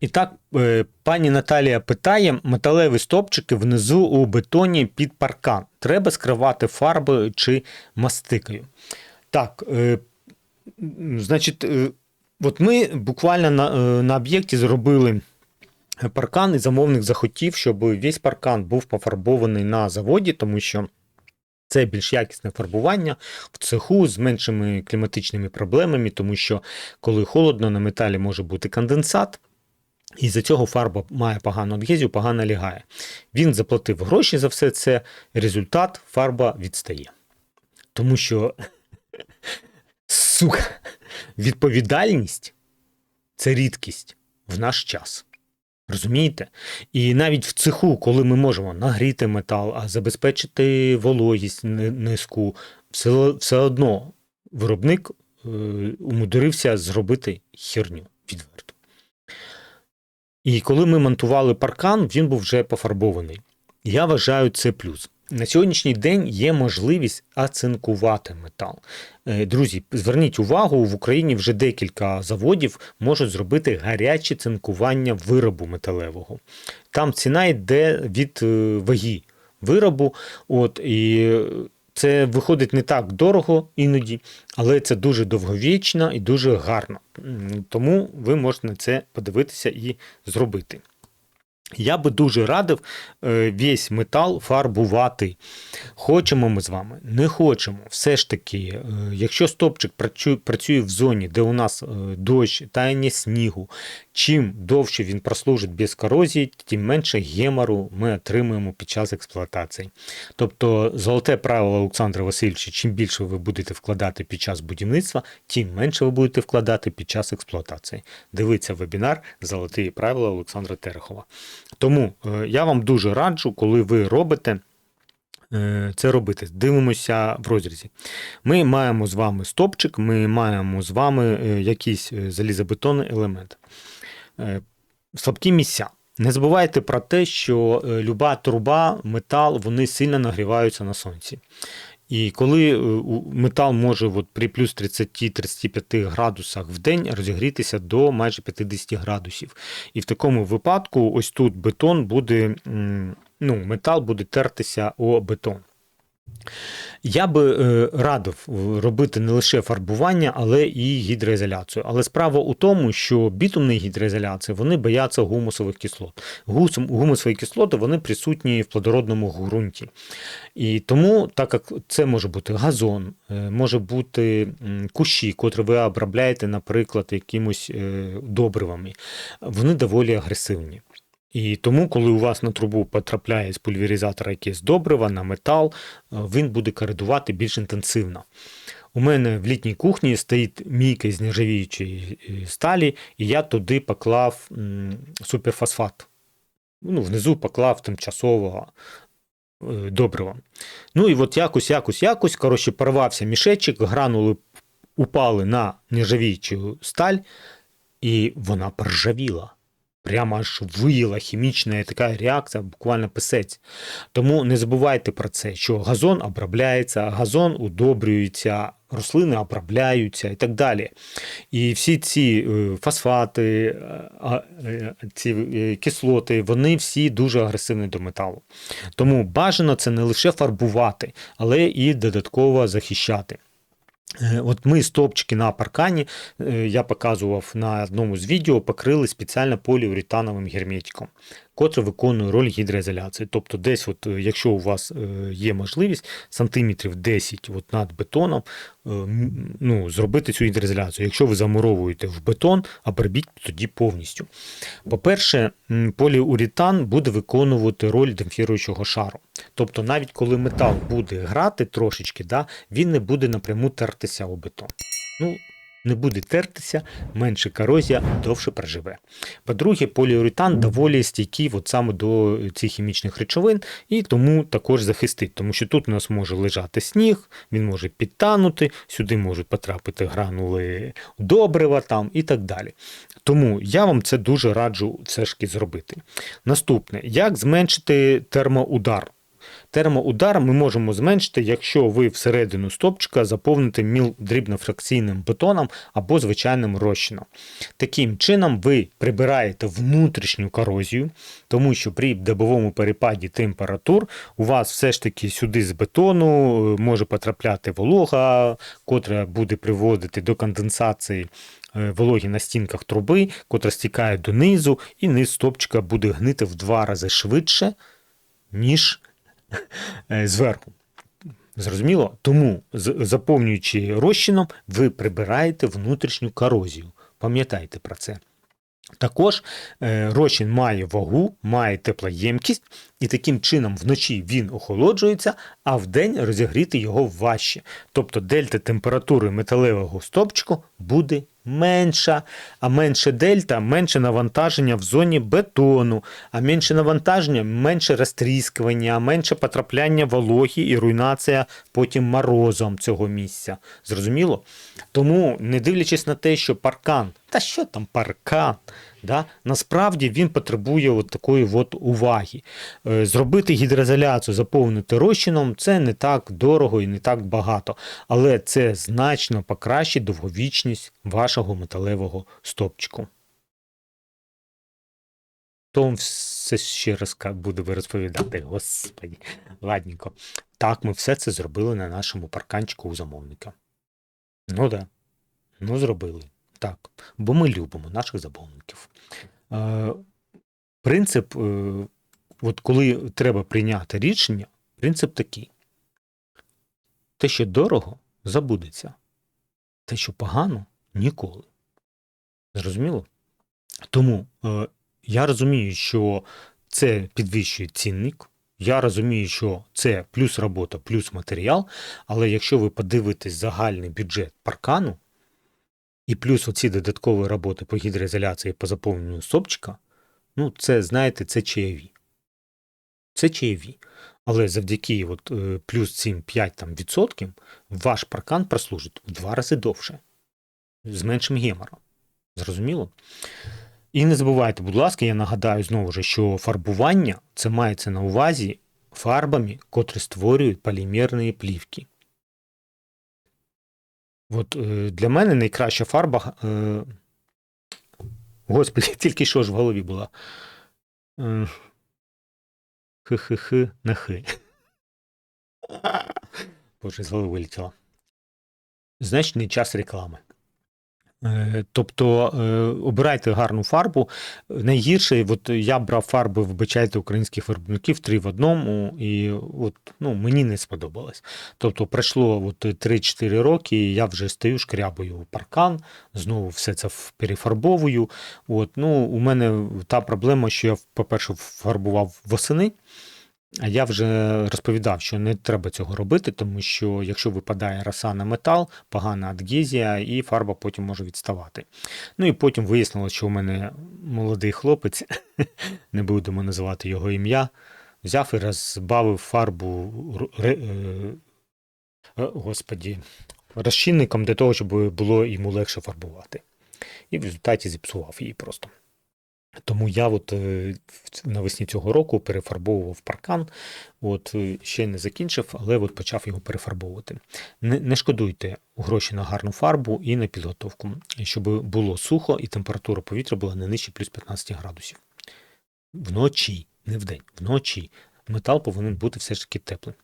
І так, е, пані Наталія питає: металеві стопчики внизу у бетоні під паркан. Треба скривати фарбою чи мастикою. Так, е, значить, е, от ми буквально на, на об'єкті зробили паркан, і замовник захотів, щоб весь паркан був пофарбований на заводі, тому що. Це більш якісне фарбування в цеху з меншими кліматичними проблемами, тому що коли холодно на металі може бути конденсат, і за цього фарба має погану адгезію, погано лягає. Він заплатив гроші за все це, результат фарба відстає. Тому що, сука, відповідальність це рідкість в наш час. Розумієте? І навіть в цеху, коли ми можемо нагріти метал, а забезпечити вологість ни- низьку, все, все одно виробник е, умудрився зробити херню. І коли ми монтували паркан, він був вже пофарбований. Я вважаю це плюс. На сьогоднішній день є можливість оцинкувати метал. Е, Друзі, зверніть увагу, в Україні вже декілька заводів можуть зробити гаряче цинкування виробу металевого. Там ціна йде від е, ваги виробу. От, і це виходить не так дорого іноді, але це дуже довговічно і дуже гарно. Тому ви можете на це подивитися і зробити. Я би дуже радив е, весь метал фарбувати. Хочемо ми з вами, не хочемо. Все ж таки, е, якщо стопчик працює в зоні, де у нас е, дощ, таяння снігу, чим довше він прослужить без корозії, тим менше гемору ми отримуємо під час експлуатації. Тобто, золоте правило Олександра Васильовича, чим більше ви будете вкладати під час будівництва, тим менше ви будете вкладати під час експлуатації. Дивіться вебінар Золоті правила Олександра Терехова. Тому е, я вам дуже раджу, коли ви робите. е, Це робити. Дивимося в розрізі. Ми маємо з вами стопчик, ми маємо з вами е, якийсь залізобетонний елемент. Слабкі місця. Не забувайте про те, що люба труба, метал, вони сильно нагріваються на сонці. І коли е, метал може от при плюс 30-35 градусах в день розігрітися до майже 50 градусів. І в такому випадку, ось тут бетон буде, ну, метал буде тертися о бетон. Я би е, радив е, робити не лише фарбування, але і гідроізоляцію. Але справа у тому, що бітумні гідроізоляції вони бояться гумусових кислот. Гумусові кислоти вони присутні в плодородному ґрунті. І тому, так як це може бути газон, е, може бути кущі, котрі ви обробляєте, наприклад, якимось добривами, вони доволі агресивні. І тому, коли у вас на трубу потрапляє з пульверизатора якесь добрива на метал, е, він буде коридувати більш інтенсивно. У мене в літній кухні стоїть мійка з нержавіючої е, сталі, і я туди поклав суперфосфат. Ну, внизу поклав тимчасового е, добрива. Ну і от якось, якось, якось, коротше, порвався мішечок, гранули упали на нержавіючу сталь, і вона поржавіла. Прямо аж виїла хімічна така реакція, буквально писець. Тому не забувайте про це, що газон обробляється, газон удобрюється, рослини обробляються і так далі. І всі ці е, фосфати, е, е, ці кислоти, вони всі дуже агресивні до металу. Тому бажано це не лише фарбувати, але і додатково захищати. Е, От ми стовпчики на паркані, е, я показував на одному з відео, покрили спеціально поліуретановим герметиком, котрий виконує роль гідроізоляції. Тобто, десь, от, е, якщо у вас е, є можливість, сантиметрів 10 от над бетоном, е, ну, зробити цю гідроізоляцію. Якщо ви замуровуєте в бетон, обробіть тоді повністю. По-перше, поліуретан буде виконувати роль демпфіруючого шару. Тобто, навіть коли метал буде грати трошечки, да, він не буде напряму тертися у бетон. Ну, не буде тертися, менше корозія, довше проживе. По-друге, поліуретан доволі стійкий от саме до цих хімічних речовин, і тому також захистить, тому що тут у нас може лежати сніг, він може підтанути, сюди можуть потрапити гранули добрива там і так далі. Тому я вам це дуже раджу все ж зробити. Наступне, як зменшити термоудар? Термоудар ми можемо зменшити, якщо ви всередину стопчика заповните міл дрібнофракційним бетоном або звичайним розчином. Таким чином ви прибираєте внутрішню корозію, тому що при добовому перепаді температур у вас все ж таки сюди з бетону е, може потрапляти волога, котра буде приводити до конденсації е, вологі на стінках труби, котра стікає донизу, і низ стопчика буде гнити в два рази швидше, ніж зверху. Зрозуміло? Тому, заповнюючи розчином, ви прибираєте внутрішню корозію. Пам'ятайте про це. Також е, розчин має вагу, має теплоємкість, і таким чином вночі він охолоджується, а вдень розігріти його важче. Тобто дельта температури металевого стопчику буде менша, а менше дельта менше навантаження в зоні бетону, а менше навантаження менше розтріскування, менше потрапляння вологі і руйнація потім морозом цього місця. Зрозуміло? Тому, не дивлячись на те, що паркан, та що там паркан, да, насправді він потребує от такої от уваги. Е, Зробити гідроізоляцію, заповнити розчином це не так дорого і не так багато, але це значно покращить довговічність вашого металевого стопчику. Том все ще раз буде розповідати, господі, ладненько. Так, ми все це зробили на нашому парканчику у замовника. Ну да. Ну, зробили. Так. Бо ми любимо наших замовників. Е, принцип, е, от коли треба прийняти рішення, принцип такий: те, що дорого, забудеться. Те, що погано, ніколи. Зрозуміло? Тому е, я розумію, що це підвищує цінник. Я розумію, що це плюс робота, плюс матеріал. Але якщо ви подивитесь загальний бюджет паркану, і плюс оці додаткові роботи по гідроізоляції по заповненню сопчика, ну, це, знаєте, це чаєві. Це чаєві. Але завдяки от, е, плюс цим 5 там, відсотків ваш паркан прослужить в два рази довше, з меншим гемором. Зрозуміло? І не забувайте, будь ласка, я нагадаю знову ж, що фарбування це мається на увазі фарбами, котрі створюють полімерні плівки. От е, для мене найкраща фарба. Е, господи, тільки що ж в голові була. Е, Хи-хи-хи на хи. Боже, з голови вилетіло. Значний час реклами. Е, Тобто е, обирайте гарну фарбу. Найгірше, от я брав фарби, вибачайте, українських виробників три в одному, і от, ну, мені не сподобалось. Тобто пройшло от 3-4 роки, і я вже стою, шкрябую паркан, знову все це перефарбовую. От, ну, у мене та проблема, що я, по-перше, фарбував восени. А я вже розповідав, що не треба цього робити, тому що якщо випадає роса на метал, погана адгезія, і фарба потім може відставати. Ну і потім вияснилось, що у мене молодий хлопець, не будемо називати його ім'я, взяв і розбавив фарбу е, е, господі, розчинником для того, щоб було йому легше фарбувати. І в результаті зіпсував її просто. Тому я от е, навесні цього року перефарбовував паркан. От е, ще не закінчив, але от почав його перефарбовувати. Не, не шкодуйте гроші на гарну фарбу і на підготовку, щоб було сухо і температура повітря була не нижче плюс 15 градусів. Вночі, не вдень, вночі. Метал повинен бути все ж таки теплим.